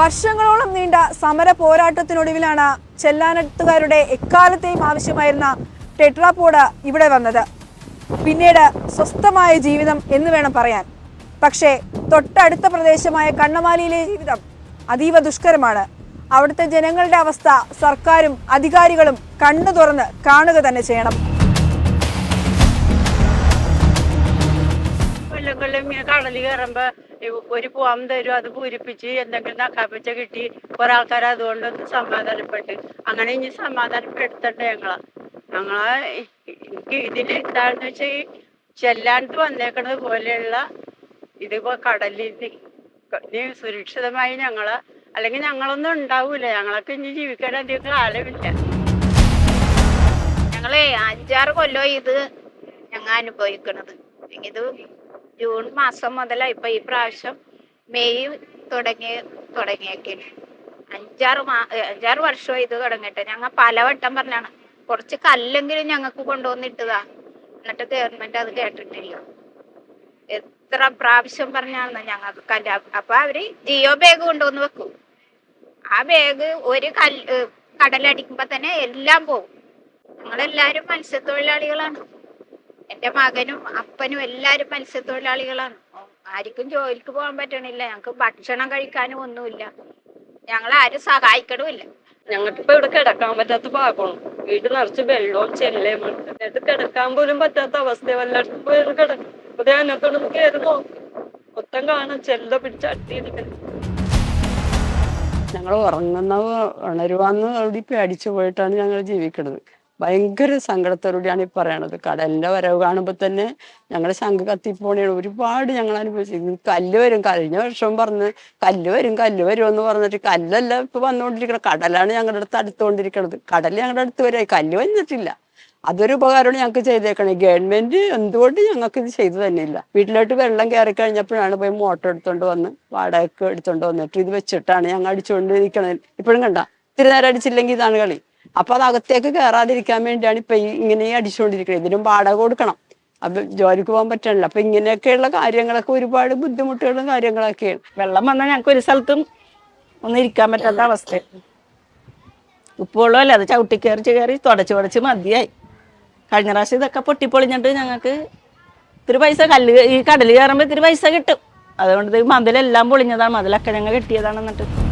വർഷങ്ങളോളം നീണ്ട സമര പോരാട്ടത്തിനൊടുവിലാണ് ചെല്ലാനത്തുകാരുടെ എക്കാലത്തെയും ആവശ്യമായിരുന്ന ടെട്രാപോഡ് ഇവിടെ വന്നത്. പിന്നീട് സ്വസ്ഥമായ ജീവിതം എന്ന് വേണം പറയാൻ. പക്ഷേ തൊട്ടടുത്ത പ്രദേശമായ കണ്ണമാലിയിലെ ജീവിതം അതീവ ദുഷ്കരമാണ്. അവിടുത്തെ ജനങ്ങളുടെ അവസ്ഥ സർക്കാരും അധികാരികളും കണ്ണു തുറന്ന് കാണുക തന്നെ ചെയ്യണം. ഇങ്ങനെ കടലിൽ കയറുമ്പോ ഒരു പൂവം തരും അത് പൂരിപ്പിച്ച് എന്തെങ്കിലും നക്കാപ്പിച്ച കിട്ടി. കൊറേ ആൾക്കാർ അതുകൊണ്ട് സമാധാനപ്പെട്ട്. അങ്ങനെ ഇനി സമാധാനപ്പെടുത്തണ്ട ഞങ്ങളെ? ഞങ്ങളെ എനിക്ക് ഇതിൽ എന്താണെന്ന് വെച്ചാൽ ചെല്ലാണ്ട് വന്നേക്കണത് പോലെയുള്ള ഇതിപ്പോ കടലിൽ സുരക്ഷിതമായി ഞങ്ങളെ അല്ലെങ്കിൽ ഞങ്ങളൊന്നും ഉണ്ടാവൂല. ഞങ്ങളൊക്കെ ഇനി ജീവിക്കാൻ അധികം കാലമില്ല. ഞങ്ങളെ അഞ്ചാറ് കൊല്ലോ ഇത് ഞങ്ങൾ അനുഭവിക്കണത്. ഇത് ജൂൺ മാസം മുതലാണ് ഇപ്പൊ ഈ പ്രാവശ്യം മെയ് തുടങ്ങി തുടങ്ങിയൊക്കെ. അഞ്ചാറ് മാ അഞ്ചാറ് വർഷമായി ഇത് തുടങ്ങിയിട്ട്. ഞങ്ങൾ പലവട്ടം പറഞ്ഞാണ് കുറച്ച് കല്ലെങ്കിലും ഞങ്ങൾക്ക് കൊണ്ടുവന്നിട്ടതാ എന്നിട്ട് ഗവൺമെന്റ് അത് കേട്ടിട്ടില്ല. എത്ര പ്രാവശ്യം പറഞ്ഞാണ് ഞങ്ങൾക്ക് കല്ല് അപ്പൊ അവർ ജിയോ ബാഗ് കൊണ്ടുവന്ന് വെക്കും. ആ ബാഗ് ഒരു കല്ല് കടലടിക്കുമ്പോ തന്നെ എല്ലാം പോകും ഞങ്ങളെല്ലാരും മത്സ്യത്തൊഴിലാളികളാണ്. എന്റെ മകനും അപ്പനും എല്ലാരും മത്സ്യത്തൊഴിലാളികളാണ്. ആർക്കും ജോലിക്ക് പോകാൻ പറ്റണില്ല. ഞങ്ങൾക്ക് ഭക്ഷണം കഴിക്കാനും ഒന്നുമില്ല. ഞങ്ങൾ ആരും സഹായിക്കണമില്ല. ഞങ്ങൾക്കിപ്പോ ഇവിടെ കിടക്കാൻ പറ്റാത്ത ഭാഗമാണ്. വീട് നിറച്ച് വെള്ളവും ചെല്ലയും എന്നിട്ട് കിടക്കാൻ പോലും പറ്റാത്ത അവസ്ഥ വല്ലയിടത്തും പോയി ഒന്ന് കിടക്കും അപ്പൊ അതിനകത്തോടൊന്ന് കയറി നോക്കും. മൊത്തം കാണാം. ചെല്ല പിടിച്ച് അട്ടിയിരിക്കണം ഞങ്ങൾ ഉറങ്ങുന്ന ഉണരുവാന്ന് അവിടെ പേടിച്ചു പോയിട്ടാണ് ഞങ്ങൾ ജീവിക്കുന്നത് ഭയങ്കര സങ്കടത്തോടുകൂടിയാണ് ഈ പറയണത്. കടലിന്റെ വരവ് കാണുമ്പോൾ തന്നെ ഞങ്ങളുടെ ശംഖ് കത്തിപ്പോണേണ്. ഒരുപാട് ഞങ്ങൾ അനുഭവിച്ചു. കല്ല് വരും. കഴിഞ്ഞ വർഷം പറഞ്ഞ് കല്ല് വരും കല്ല് വരും എന്ന് പറഞ്ഞിട്ട് കല്ലല്ല ഇപ്പൊ വന്നുകൊണ്ടിരിക്കുന്നത് കടലാണ് ഞങ്ങളുടെ അടുത്ത് അടുത്തുകൊണ്ടിരിക്കുന്നത് കടൽ ഞങ്ങളുടെ അടുത്ത് വരെ കല്ല് വന്നിട്ടില്ല. അതൊരു ഉപകാരമാണ് ഞങ്ങൾക്ക് ചെയ്തേക്കണേ. ഗവൺമെന്റ് എന്തുകൊണ്ട് ഞങ്ങൾക്ക് ഇത് ചെയ്തു തന്നെയില്ല വീട്ടിലോട്ട് വെള്ളം കയറി കഴിഞ്ഞപ്പോഴാണ് പോയി മോട്ടർ എടുത്തോണ്ട് വന്ന് വാടകയ്ക്ക് എടുത്തോണ്ട് വന്നിട്ട് ഇത് വെച്ചിട്ടാണ് ഞങ്ങൾ അടിച്ചുകൊണ്ടിരിക്കണത് ഇപ്പോഴും കണ്ട? ഇത്തിരി നേരം അടിച്ചില്ലെങ്കിൽ ഇതാണ് കളി. അപ്പൊ അത് അകത്തേക്ക് കയറാതിരിക്കാൻ വേണ്ടിയാണ് ഇപ്പൊ ഇങ്ങനെ അടിച്ചുകൊണ്ടിരിക്കുന്നത് ഇതിനും വാടക കൊടുക്കണം. അപ്പൊ ജോലിക്ക് പോകാൻ പറ്റണില്ല. അപ്പൊ ഇങ്ങനെയൊക്കെയുള്ള കാര്യങ്ങളൊക്കെ ഒരുപാട് ബുദ്ധിമുട്ടുകളും കാര്യങ്ങളൊക്കെയാണ്. വെള്ളം വന്നാൽ ഞങ്ങൾക്ക് ഒരു സ്ഥലത്തും ഒന്നും ഇരിക്കാൻ പറ്റാത്ത അവസ്ഥ. ഉപ്പുവെള്ളമല്ല? അത് ചവിട്ടി കയറി കയറി തുടച്ച് തുടച്ച് മതിയായി. കഴിഞ്ഞ പ്രാവശ്യം ഇതൊക്കെ പൊട്ടിപ്പൊളിഞ്ഞിട്ട് ഞങ്ങൾക്ക് ഇത്തിരി പൈസ കല്ല് ഈ കടൽ കയറുമ്പോൾ ഇത്തിരി പൈസ കിട്ടും. അതുകൊണ്ട് മതിലെല്ലാം പൊളിഞ്ഞതാണ്. മതിലൊക്കെ ഞങ്ങൾ കെട്ടിയതാണ് എന്നിട്ട്.